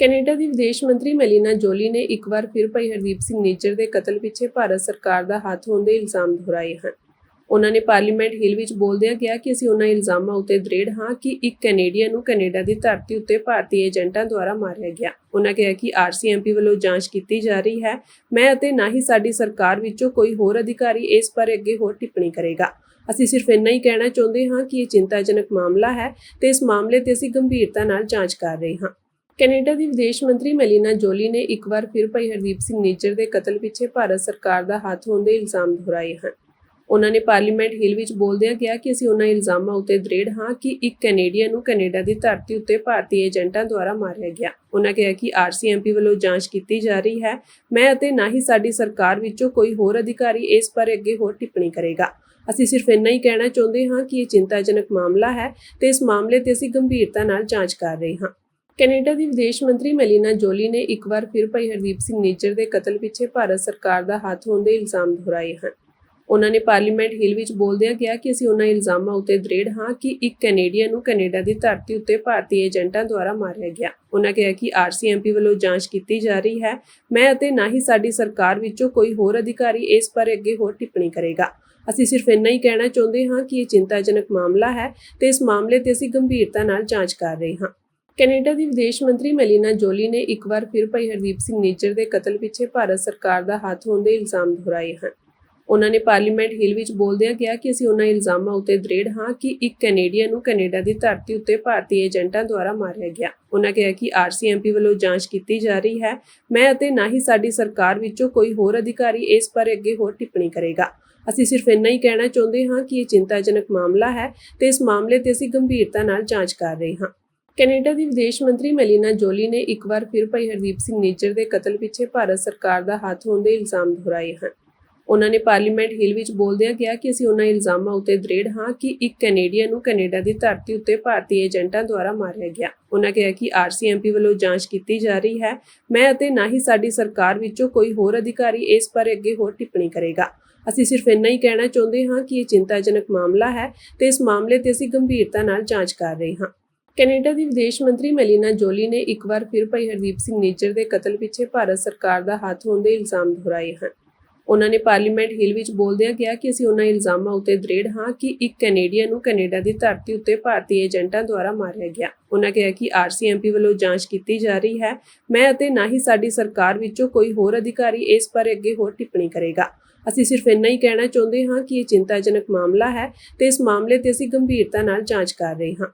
Canada ਦੀ ਵਿਦੇਸ਼ ਮੰਤਰੀ ਮੈਲੀਨਾ Jolie ਨੇ ਇੱਕ ਵਾਰ ਫਿਰ ਭਾਈ ਹਰਦੀਪ ਸਿੰਘ ਨਿੱਜਰ ਦੇ ਕਤਲ ਪਿੱਛੇ ਭਾਰਤ ਸਰਕਾਰ ਦਾ ਹੱਥ ਹੋਣ ਦੇ ਇਲਜ਼ਾਮ ਦੁਹਰਾਏ ਹਨ। ਉਹਨਾਂ ਨੇ ਪਾਰਲੀਮੈਂਟ ਹਿਲ ਵਿੱਚ ਬੋਲਦਿਆਂ ਕਿਹਾ ਕਿ ਅਸੀਂ ਉਹਨਾਂ ਇਲਜ਼ਾਮਾਂ ਉੱਤੇ ਦ੍ਰਿੜ ਹਾਂ ਕਿ ਇੱਕ ਕੈਨੇਡੀਅਨ ਨੂੰ ਕੈਨੇਡਾ ਦੀ ਧਰਤੀ ਉੱਤੇ ਭਾਰਤੀ ਏਜੰਟਾਂ ਦੁਆਰਾ ਮਾਰਿਆ ਗਿਆ। ਉਹਨਾਂ ਕਿਹਾ ਕਿ ਆਰਸੀਐਮਪੀ ਵੱਲੋਂ ਜਾਂਚ ਕੀਤੀ ਜਾ ਰਹੀ ਹੈ। ਮੈਂ ਅਤੇ ਨਾ ਹੀ ਸਾਡੀ ਸਰਕਾਰ ਵਿੱਚੋਂ ਕੋਈ ਹੋਰ ਅਧਿਕਾਰੀ ਇਸ ਬਾਰੇ ਅੱਗੇ ਹੋਰ ਟਿੱਪਣੀ ਕਰੇਗਾ। ਅਸੀਂ ਸਿਰਫ ਇੰਨਾ ਹੀ ਕਹਿਣਾ ਚਾਹੁੰਦੇ ਹਾਂ ਕਿ ਇਹ ਚਿੰਤਾਜਨਕ ਮਾਮਲਾ ਹੈ ਤੇ ਇਸ ਮਾਮਲੇ ਤੇ ਅਸੀਂ ਗੰਭੀਰਤਾ ਨਾਲ ਜਾਂਚ ਕਰ ਰਹੇ ਹਾਂ। ਕੈਨੇਡਾ ਦੀ ਵਿਦੇਸ਼ ਮੰਤਰੀ ਮੈਲੀਨਾ ਜੋਲੀ ਨੇ ਇੱਕ ਵਾਰ ਫਿਰ ਭਾਈ ਹਰਦੀਪ ਸਿੰਘ ਨਿੱਜਰ ਦੇ ਕਤਲ ਪਿੱਛੇ ਭਾਰਤ ਸਰਕਾਰ ਦਾ ਹੱਥ ਹੋਣ ਦੇ ਇਲਜ਼ਾਮ ਦੁਹਰਾਏ ਹਨ। ਉਹਨਾਂ ਨੇ ਪਾਰਲੀਮੈਂਟ ਹਿਲ ਵਿੱਚ ਬੋਲਦਿਆਂ ਕਿਹਾ ਕਿ ਅਸੀਂ ਉਹਨਾਂ ਇਲਜ਼ਾਮਾਂ ਉੱਤੇ ਦ੍ਰਿੜ ਹਾਂ ਕਿ ਇੱਕ ਕੈਨੇਡੀਅਨ ਨੂੰ ਕੈਨੇਡਾ ਦੀ ਧਰਤੀ ਉੱਤੇ ਭਾਰਤੀ ਏਜੰਟਾਂ ਦੁਆਰਾ ਮਾਰਿਆ ਗਿਆ। ਉਹਨਾਂ ਕਿਹਾ ਕਿ ਆਰਸੀਐਮਪੀ ਵੱਲੋਂ ਜਾਂਚ ਕੀਤੀ ਜਾ ਰਹੀ ਹੈ। ਮੈਂ ਅਤੇ ਨਾ ਹੀ ਸਾਡੀ ਸਰਕਾਰ ਵਿੱਚੋਂ ਕੋਈ ਹੋਰ ਅਧਿਕਾਰੀ ਇਸ ਬਾਰੇ ਅੱਗੇ ਹੋਰ ਟਿੱਪਣੀ ਕਰੇਗਾ। ਅਸੀਂ ਸਿਰਫ ਇੰਨਾ ਹੀ ਕਹਿਣਾ ਚਾਹੁੰਦੇ ਹਾਂ ਕਿ ਇਹ ਚਿੰਤਾਜਨਕ ਮਾਮਲਾ ਹੈ ਤੇ ਇਸ ਮਾਮਲੇ ਤੇ ਅਸੀਂ ਗੰਭੀਰਤਾ ਨਾਲ ਜਾਂਚ ਕਰ ਰਹੇ ਹਾਂ। ਕੈਨੇਡਾ ਦੀ ਵਿਦੇਸ਼ ਮੰਤਰੀ ਮੈਲੀਨਾ ਜੋਲੀ ਨੇ ਇੱਕ ਵਾਰ ਫਿਰ ਭਾਈ ਹਰਦੀਪ ਸਿੰਘ ਨਿੱਜਰ ਦੇ ਕਤਲ ਪਿੱਛੇ ਭਾਰਤ ਸਰਕਾਰ ਦਾ ਹੱਥ ਹੋਣ ਦੇ ਇਲਜ਼ਾਮ ਦੁਹਰਾਏ ਹਨ। ਉਹਨਾਂ ਨੇ ਪਾਰਲੀਮੈਂਟ ਹਿਲ ਵਿੱਚ ਬੋਲਦਿਆਂ ਕਿਹਾ ਕਿ ਅਸੀਂ ਉਹਨਾਂ ਇਲਜ਼ਾਮਾਂ ਉੱਤੇ ਦ੍ਰਿੜ ਹਾਂ ਕਿ ਇੱਕ ਕੈਨੇਡੀਅਨ ਨੂੰ ਕੈਨੇਡਾ ਦੀ ਧਰਤੀ ਉੱਤੇ ਭਾਰਤੀ ਏਜੰਟਾਂ ਦੁਆਰਾ ਮਾਰਿਆ ਗਿਆ। ਉਹਨਾਂ ਕਿਹਾ ਕਿ ਆਰਸੀਐਮਪੀ ਵੱਲੋਂ ਜਾਂਚ ਕੀਤੀ ਜਾ ਰਹੀ ਹੈ। ਮੈਂ ਅਤੇ ਨਾ ਹੀ ਸਾਡੀ ਸਰਕਾਰ ਵਿੱਚੋਂ ਕੋਈ ਹੋਰ ਅਧਿਕਾਰੀ ਇਸ ਬਾਰੇ ਅੱਗੇ ਹੋਰ ਟਿੱਪਣੀ ਕਰੇਗਾ। ਅਸੀਂ ਸਿਰਫ ਇੰਨਾ ਹੀ ਕਹਿਣਾ ਚਾਹੁੰਦੇ ਹਾਂ ਕਿ ਇਹ ਚਿੰਤਾਜਨਕ ਮਾਮਲਾ ਹੈ ਤੇ ਇਸ ਮਾਮਲੇ ਤੇ ਅਸੀਂ ਗੰਭੀਰਤਾ ਨਾਲ ਜਾਂਚ ਕਰ ਰਹੇ ਹਾਂ। ਕੈਨੇਡਾ ਦੀ ਵਿਦੇਸ਼ ਮੰਤਰੀ ਮੈਲੀਨਾ ਜੋਲੀ ਨੇ ਇੱਕ ਵਾਰ ਫਿਰ ਭਾਈ ਹਰਦੀਪ ਸਿੰਘ ਨਿੱਜਰ ਦੇ ਕਤਲ ਪਿੱਛੇ ਭਾਰਤ ਸਰਕਾਰ ਦਾ ਹੱਥ ਹੋਣ ਦੇ ਇਲਜ਼ਾਮ ਦੁਹਰਾਏ ਹਨ। ਉਹਨਾਂ ਨੇ ਪਾਰਲੀਮੈਂਟ ਹਿਲ ਵਿੱਚ ਬੋਲਦਿਆਂ ਕਿਹਾ ਕਿ ਅਸੀਂ ਉਹਨਾਂ ਇਲਜ਼ਾਮਾਂ ਉੱਤੇ ਦ੍ਰਿੜ ਹਾਂ ਕਿ ਇੱਕ ਕੈਨੇਡੀਅਨ ਨੂੰ ਕੈਨੇਡਾ ਦੀ ਧਰਤੀ ਉੱਤੇ ਭਾਰਤੀ ਏਜੰਟਾਂ ਦੁਆਰਾ ਮਾਰਿਆ ਗਿਆ। ਉਹਨਾਂ ਕਿਹਾ ਕਿ ਆਰਸੀਐਮਪੀ ਵੱਲੋਂ ਜਾਂਚ ਕੀਤੀ ਜਾ ਰਹੀ ਹੈ। ਮੈਂ ਅਤੇ ਨਾ ਹੀ ਸਾਡੀ ਸਰਕਾਰ ਵਿੱਚੋਂ ਕੋਈ ਹੋਰ ਅਧਿਕਾਰੀ ਇਸ ਬਾਰੇ ਅੱਗੇ ਹੋਰ ਟਿੱਪਣੀ ਕਰੇਗਾ। ਅਸੀਂ ਸਿਰਫ ਇੰਨਾ ਹੀ ਕਹਿਣਾ ਚਾਹੁੰਦੇ ਹਾਂ ਕਿ ਇਹ ਚਿੰਤਾਜਨਕ ਮਾਮਲਾ ਹੈ ਤੇ ਇਸ ਮਾਮਲੇ ਤੇ ਅਸੀਂ ਗੰਭੀਰਤਾ ਨਾਲ ਜਾਂਚ ਕਰ ਰਹੇ ਹਾਂ। ਕੈਨੇਡਾ ਦੀ ਵਿਦੇਸ਼ ਮੰਤਰੀ ਮੈਲੀਨਾ ਜੋਲੀ ਨੇ ਇੱਕ ਵਾਰ ਫਿਰ ਭਾਈ ਹਰਦੀਪ ਸਿੰਘ ਨਿੱਜਰ ਦੇ ਕਤਲ ਪਿੱਛੇ ਭਾਰਤ ਸਰਕਾਰ ਦਾ ਹੱਥ ਹੋਣ ਦੇ ਇਲਜ਼ਾਮ ਦੁਹਰਾਏ ਹਨ। ਉਹਨਾਂ ਨੇ ਪਾਰਲੀਮੈਂਟ ਹਿਲ ਵਿੱਚ ਬੋਲਦਿਆਂ ਕਿਹਾ ਕਿ ਅਸੀਂ ਉਹਨਾਂ ਇਲਜ਼ਾਮਾਂ ਉੱਤੇ ਦ੍ਰਿੜ ਹਾਂ ਕਿ ਇੱਕ ਕੈਨੇਡੀਅਨ ਨੂੰ ਕੈਨੇਡਾ ਦੀ ਧਰਤੀ ਉੱਤੇ ਭਾਰਤੀ ਏਜੰਟਾਂ ਦੁਆਰਾ ਮਾਰਿਆ ਗਿਆ। ਉਹਨਾਂ ਕਿਹਾ ਕਿ ਆਰਸੀਐਮਪੀ ਵੱਲੋਂ ਜਾਂਚ ਕੀਤੀ ਜਾ ਰਹੀ ਹੈ। ਮੈਂ ਅਤੇ ਨਾ ਹੀ ਸਾਡੀ ਸਰਕਾਰ ਵਿੱਚੋਂ ਕੋਈ ਹੋਰ ਅਧਿਕਾਰੀ ਇਸ ਬਾਰੇ ਅੱਗੇ ਹੋਰ ਟਿੱਪਣੀ ਕਰੇਗਾ। ਅਸੀਂ ਸਿਰਫ ਇੰਨਾ ਹੀ ਕਹਿਣਾ ਚਾਹੁੰਦੇ ਹਾਂ ਕਿ ਇਹ ਚਿੰਤਾਜਨਕ ਮਾਮਲਾ ਹੈ ਤੇ ਇਸ ਮਾਮਲੇ ਤੇ ਅਸੀਂ ਗੰਭੀਰਤਾ ਨਾਲ ਜਾਂਚ ਕਰ ਰਹੇ ਹਾਂ। ਕੈਨੇਡਾ ਦੀ ਵਿਦੇਸ਼ ਮੰਤਰੀ ਮੈਲੀਨਾ ਜੋਲੀ ਨੇ ਇੱਕ ਵਾਰ ਫਿਰ ਭਾਈ ਹਰਦੀਪ ਸਿੰਘ ਨਿੱਜਰ ਦੇ ਕਤਲ ਪਿੱਛੇ ਭਾਰਤ ਸਰਕਾਰ ਦਾ ਹੱਥ ਹੋਣ ਦੇ ਇਲਜ਼ਾਮ ਦੁਹਰਾਏ ਹਨ। ਉਹਨਾਂ ਨੇ ਪਾਰਲੀਮੈਂਟ ਹਿਲ ਵਿੱਚ ਬੋਲਦਿਆਂ ਕਿਹਾ ਕਿ ਅਸੀਂ ਉਹਨਾਂ ਇਲਜ਼ਾਮਾਂ ਉੱਤੇ ਦ੍ਰਿੜ ਹਾਂ ਕਿ ਇੱਕ ਕੈਨੇਡੀਅਨ ਨੂੰ ਕੈਨੇਡਾ ਦੀ ਧਰਤੀ ਉੱਤੇ ਭਾਰਤੀ ਏਜੰਟਾਂ ਦੁਆਰਾ ਮਾਰਿਆ ਗਿਆ। ਉਹਨਾਂ ਕਿਹਾ ਕਿ ਆਰਸੀਐਮਪੀ ਵੱਲੋਂ ਜਾਂਚ ਕੀਤੀ ਜਾ ਰਹੀ ਹੈ। ਮੈਂ ਅਤੇ ਨਾ ਹੀ ਸਾਡੀ ਸਰਕਾਰ ਵਿੱਚੋਂ ਕੋਈ ਹੋਰ ਅਧਿਕਾਰੀ ਇਸ ਬਾਰੇ ਅੱਗੇ ਹੋਰ ਟਿੱਪਣੀ ਕਰੇਗਾ। ਅਸੀਂ ਸਿਰਫ ਇੰਨਾ ਹੀ ਕਹਿਣਾ ਚਾਹੁੰਦੇ ਹਾਂ ਕਿ ਇਹ ਚਿੰਤਾਜਨਕ ਮਾਮਲਾ ਹੈ ਤੇ ਇਸ ਮਾਮਲੇ ਤੇ ਅਸੀਂ ਗੰਭੀਰਤਾ ਨਾਲ ਜਾਂਚ ਕਰ ਰਹੇ ਹਾਂ।